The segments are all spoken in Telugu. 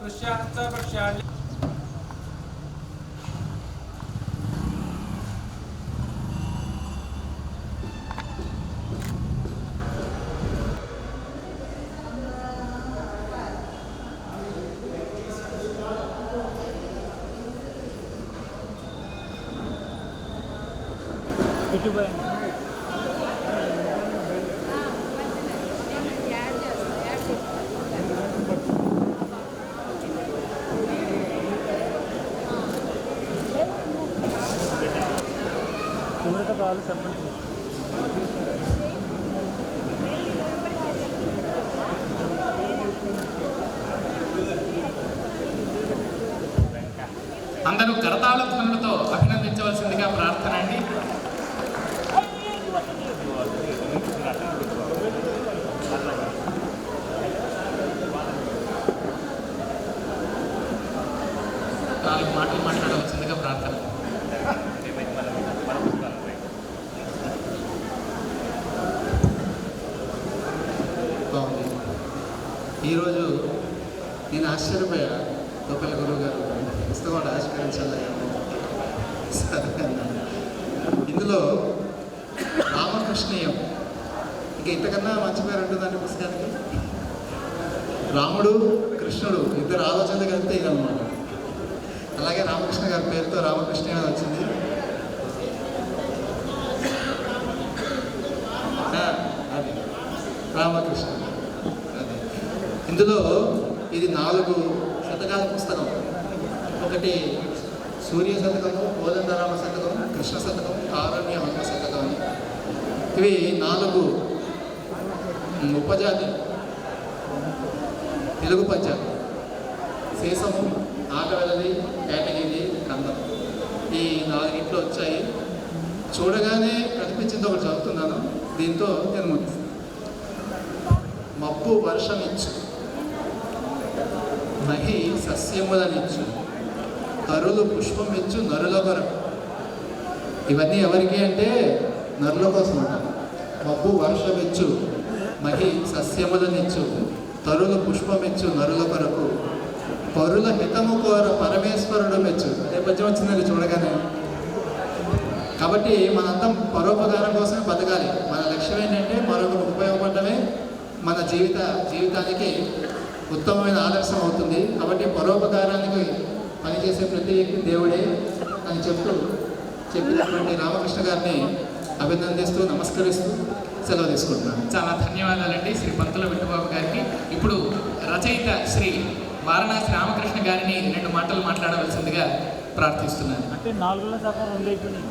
Прощаться, прощання. Сподіваємося. స్పృశ్యాశ్చ పక్ష్యాన్ని అందరూ కరతాళ ధ్వనులతో అభినందించవలసిందిగా ప్రార్థన అండి. నాలుగు మాటలు మాట్లాడవలసిందిగా ప్రార్థన బాగుంది ఈరోజు నేను ఆశ్చర్యపోయా. గోపాల గురువు గారు పుస్తకం ఆవిష్కరించాలయ్యా ఇందులో రామకృష్ణీయం ఇంకా ఇంతకన్నా మంచి పేరు ఉంటుందండి పుస్తకానికి? రాముడు కృష్ణుడు ఇద్దరు ఆలోచనలు కలిపితే ఇదన్నమాట. అలాగే రామకృష్ణ గారి పేరుతో రామకృష్ణ వచ్చింది. రామకృష్ణ. అదే. ఇందులో ఇది నాలుగు శతకాల పుస్తకం. ఒకటి సూర్య శతకము కోదండరామ శతకం కృష్ణ శతకం కారణ్య హనుమ శతకం ఇవి నాలుగు ఉపజాతి. తెలుగు పద్యాలు. శేషము ఆటవెలది కేటగిరి కందం. ఈ నాలుగింట్లో వచ్చాయి. చూడగానే కనిపించింది ఒకటి చదువుతున్నాను. దీంతో నేను ముగిస్తాను. మబ్బు వర్షమిచ్చు మహి సస్యములనిచ్చు తరులు పుష్పమిచ్చు నరుల కొరకు ఇవన్నీ ఎవరికి అంటే నరుల కోసం అంట మబ్బు వర్షమిచ్చు మహి సస్యములనిచ్చు తరులు పుష్పమిచ్చు నరుల కొరకు పరుల హితము కోర పరమేశ్వరుడు మెచ్చు అదే పద్యం వచ్చిందండి చూడగానే కాబట్టి మనందరం పరోపకారం కోసమే బతకాలి మన లక్ష్యం ఏంటంటే మరొకరు ఉపయోగపడమే మన జీవిత జీవితానికి ఉత్తమమైన ఆదర్శం అవుతుంది. కాబట్టి పరోపకారానికి పనిచేసే ప్రతి వ్యక్తి దేవుడే అని చెప్తూ చెప్పినటువంటి రామకృష్ణ గారిని అభినందిస్తూ నమస్కరిస్తూ సెలవు తీసుకుంటున్నాను. చాలా ధన్యవాదాలండి శ్రీ పంతుల విట్టుబాబు గారికి. ఇప్పుడు రచయిత శ్రీ వారణాసి రామకృష్ణ గారిని రెండు మాటలు మాట్లాడవలసిందిగా ప్రార్థిస్తున్నాను. అంటే నాలుగులో సగం రెండు అయిపోయింది.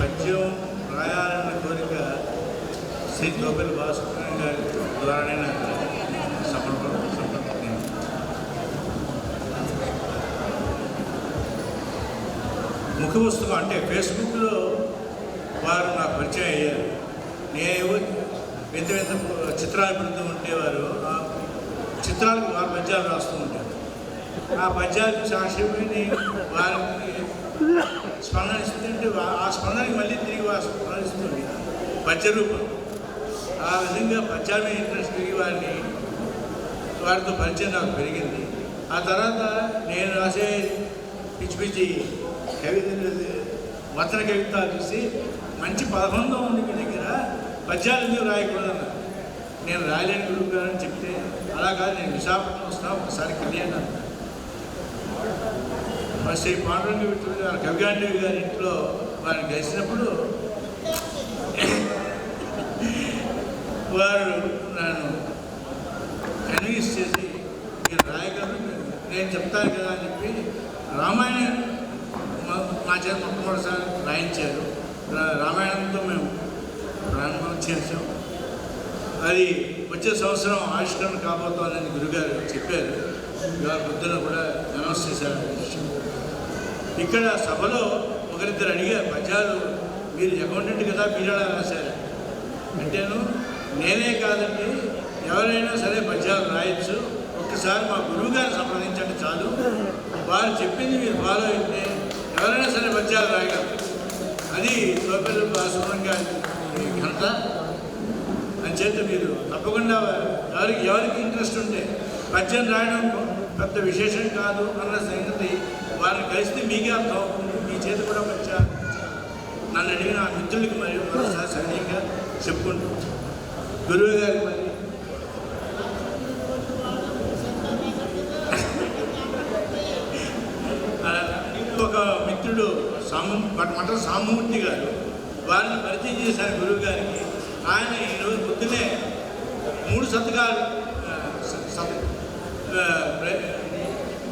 పద్యం రాయాలన్న కోరిక శ్రీ గోపాల్ భాస్కర్ గారి ద్వారానే నాకు ముఖ పుస్తకం అంటే ఫేస్బుక్లో వారు నాకు పరిచయం అయ్యారు. నేను వింత వింత చిత్రాలు పెడుతూ ఉండేవారు. ఆ చిత్రాలకు వారు పద్యాలు రాస్తూ ఉంటారు ఆ పద్యాలు సాక్షిపోయి వారికి స్పందన ఇస్తుంటే ఆ స్పందనకి మళ్ళీ తిరిగి వారు స్పందిస్తుంది పద్య రూపం ఆ విధంగా పద్యాల ఇంట్రెస్ట్ పెరిగి వారిని వారితో పరిచయం నాకు పెరిగింది ఆ తర్వాత నేను రాసే పిచ్చి పిచ్చి కవి వచన కవిత చూసి మంచి పదబంధం ఉంది మీ దగ్గర పద్యాలు ఎందుకు నేను రాయలేని గురువు గారు అని చెప్తే అలా కాదు నేను విశాఖపట్నం వస్తాను ఒకసారి కలియాను అన్నారు. మరి శ్రీ పాండురంగ విఠుడు గారు కవిగాండేవి గారి ఇంట్లో వారిని కలిసినప్పుడు వారు నన్ను కన్విన్స్ చేసి మీరు రాయగలరు నేను చెప్తాను కదా అని చెప్పి రామాయణం మా- చేత మొట్టమొదటిసారి రాయించారు. రామాయణంతో మేము ప్రారంభం చేసాం అది వచ్చే సంవత్సరం ఆవిష్కరణ కాబోతోందని గురుగారు చెప్పారు. ఇవాళ పొద్దున కూడా అనౌన్స్ చేశారు. ఇక్కడ సభలో ఒకరిద్దరు అడిగారు పద్యాలు మీరు అకౌంటెంట్ కదా మీరు రాశారు. అంటేను నేనే కాదండి ఎవరైనా సరే పద్యాలు రాయొచ్చు. ఒక్కసారి మా గురువు గారు సంప్రదించండి చాలు. వారు చెప్పింది మీరు ఫాలో అయితే ఎవరైనా సరే పద్యాలు రాయగలరు. అది తోపెల్లు సుమన్ గారి ఘనత. అని అంచేత మీరు తప్పకుండా ఎవరికి ఎవరికి ఇంట్రెస్ట్ ఉంటే పద్యం రాయడం పెద్ద విశేషం కాదు అన్న సంగతి వారిని కలిస్తే మీకే అర్థం అవుతుంది. మీ చేతి కూడా పద్య నన్ను అడిగిన ఆ మిత్రులకి మరియు మరోసారి సవినీయంగా చెప్పుకుంటూ గురువు గారికి మరి ఒక మిత్రుడు సాము మంటారు సామూర్తి గారు వారిని పరిచయం చేశారు గురువు గారికి. ఆయన ఈరోజు పొద్దునే మూడు శతకాలు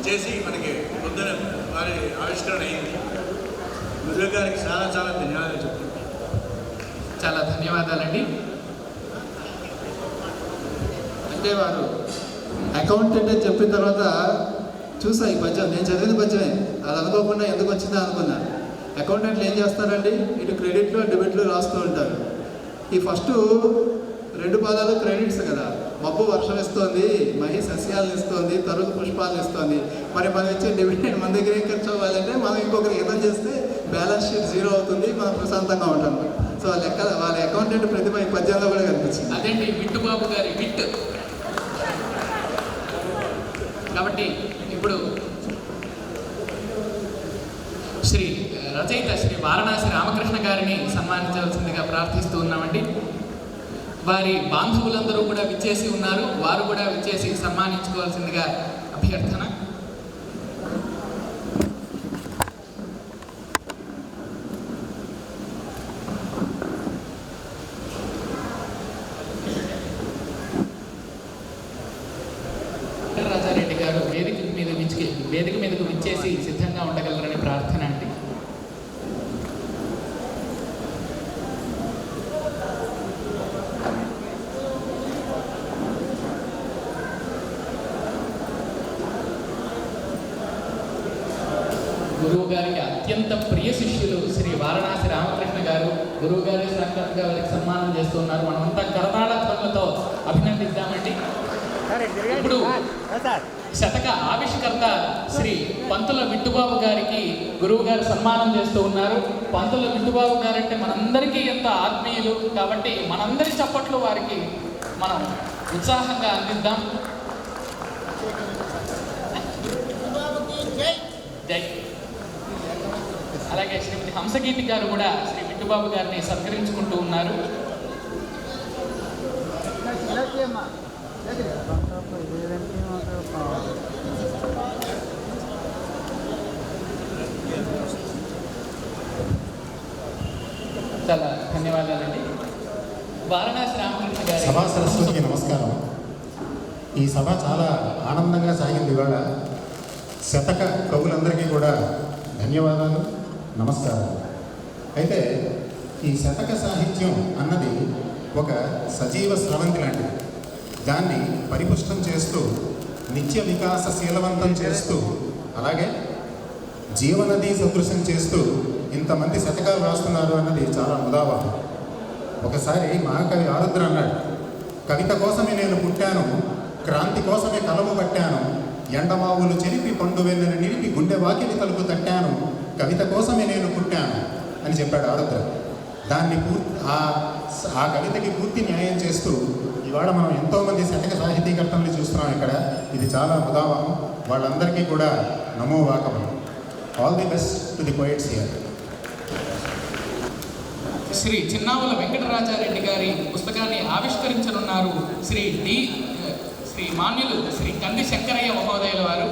చేసి మనకి పొద్దున వారి ఆవిష్కరణ అయింది. గురువు గారికి చాలా చాలా ధన్యవాదాలు చెప్తున్నాను. చాలా ధన్యవాదాలండి. ఉండేవారు వారు అకౌంటెంట్ అని చెప్పిన తర్వాత చూసా ఈ పద్యం నేను చదివిన పద్యమే. అది అనుకోకుండా ఎందుకు వచ్చిందా అనుకున్నా. అకౌంటెంట్లు ఏం చేస్తారండి? ఇటు క్రెడిట్లు డెబిట్లు రాస్తూ ఉంటారు. ఈ ఫస్ట్ రెండు పాదాలు క్రెడిట్స్ కదా. మబ్బు వర్షం ఇస్తోంది మహి సస్యాలను ఇస్తోంది తరుగు పుష్పాలను ఇస్తోంది. మరి మనం ఇచ్చే డివిడెండ్ మన దగ్గర ఏం ఖర్చు అవ్వాలంటే మనం ఇంకొకరికి ఇతం చేస్తే బ్యాలెన్స్ షీట్ జీరో అవుతుంది మనం ప్రశాంతంగా ఉంటాం. సో వాళ్ళ లెక్క వాళ్ళ అకౌంటెంట్ ప్రతిభ ఈ పద్యంలో కూడా కనిపించింది. అదేంటి? విట్టుబాబు గారి విట్ కాబట్టి ఇప్పుడు శ్రీ రచయిత శ్రీ వారణాసి రామకృష్ణ గారిని సన్మానించవలసిందిగా ప్రార్థిస్తూ ఉన్నామండి. వారి బాంధవులందరూ కూడా విచ్చేసి ఉన్నారు. వారు కూడా విచ్చేసి సన్మానించుకోవాల్సిందిగా అభ్యర్థన రాజారెడ్డి గారు వేదిక మీద విచ్చి వేదిక మీదకు విచ్చేసి సిద్ధంగా ఉండగలరని ప్రార్థన అండి. గురువు గారికి అత్యంత ప్రియ శిష్యులు శ్రీ వారణాసి రామకృష్ణ గారు. గురువు గారి సాక్షాత్గా వారికి సన్మానం చేస్తున్నారు మనమంతా కరతాళ ధ్వనులతో అభినందిద్దామండి ఇప్పుడు శతక ఆవిష్కర్త శ్రీ పంతుల విట్టుబాబు గారికి గురువు గారు సన్మానం చేస్తూ ఉన్నారు. పంతుల విట్టుబాబు గారు అంటే మనందరికీ ఎంత ఆత్మీయులు కాబట్టి మనందరి చప్పట్లు వారికి మనం ఉత్సాహంగా అందిద్దాం. జై! అలాగే శ్రీమతి హంసగీతి గారు కూడా శ్రీ విట్టుబాబు గారిని సత్కరించుకుంటూ ఉన్నారు. చాలా ధన్యవాదాలండి. వారణాసి రామకృష్ణ సభా సరస్వతికి నమస్కారం. ఈ సభ చాలా ఆనందంగా సాగింది. ఇవాళ శతక కవులందరికీ కూడా ధన్యవాదాలు నమస్కారం అయితే ఈ శతక సాహిత్యం అన్నది ఒక సజీవ స్రవంతి లాంటిది. దాన్ని పరిపుష్టం చేస్తూ నిత్య వికాస శీలవంతం చేస్తూ అలాగే జీవనది సదృశం చేస్తూ ఇంతమంది శతకాలు రాస్తున్నారు అన్నది చాలా ఉదాహరణ. ఒకసారి మహాకవి ఆరుద్ర అన్నాడు కవిత కోసమే నేను పుట్టాను క్రాంతి కోసమే కలము పట్టాను ఎండమావులు చెరిపి పండు వెన్నెను నిలిపి గుండె వాకిలి తలుపు తట్టాను కవిత కోసమే నేను పుట్టాను అని చెప్పాడు ఆరుద్ర. దాన్ని పూర్తి ఆ ఆ కవితకి పూర్తి న్యాయం చేస్తూ ఇవాళ మనం ఎంతోమంది శతక సాహితీకర్తల్ని చూస్తున్నాం ఇక్కడ. ఇది చాలా ఉదాహరణ వాళ్ళందరికీ కూడా నమో వాకమం all the best to the poets here Shri Chinnavula Venkatarajareddy గారి పుస్తకాన్ని ఆవిష్కరించనున్నారు శ్రీ డి శ్రీ మాన్యులు శ్రీ కంది శంకరయ్య మహోదయుల వారు.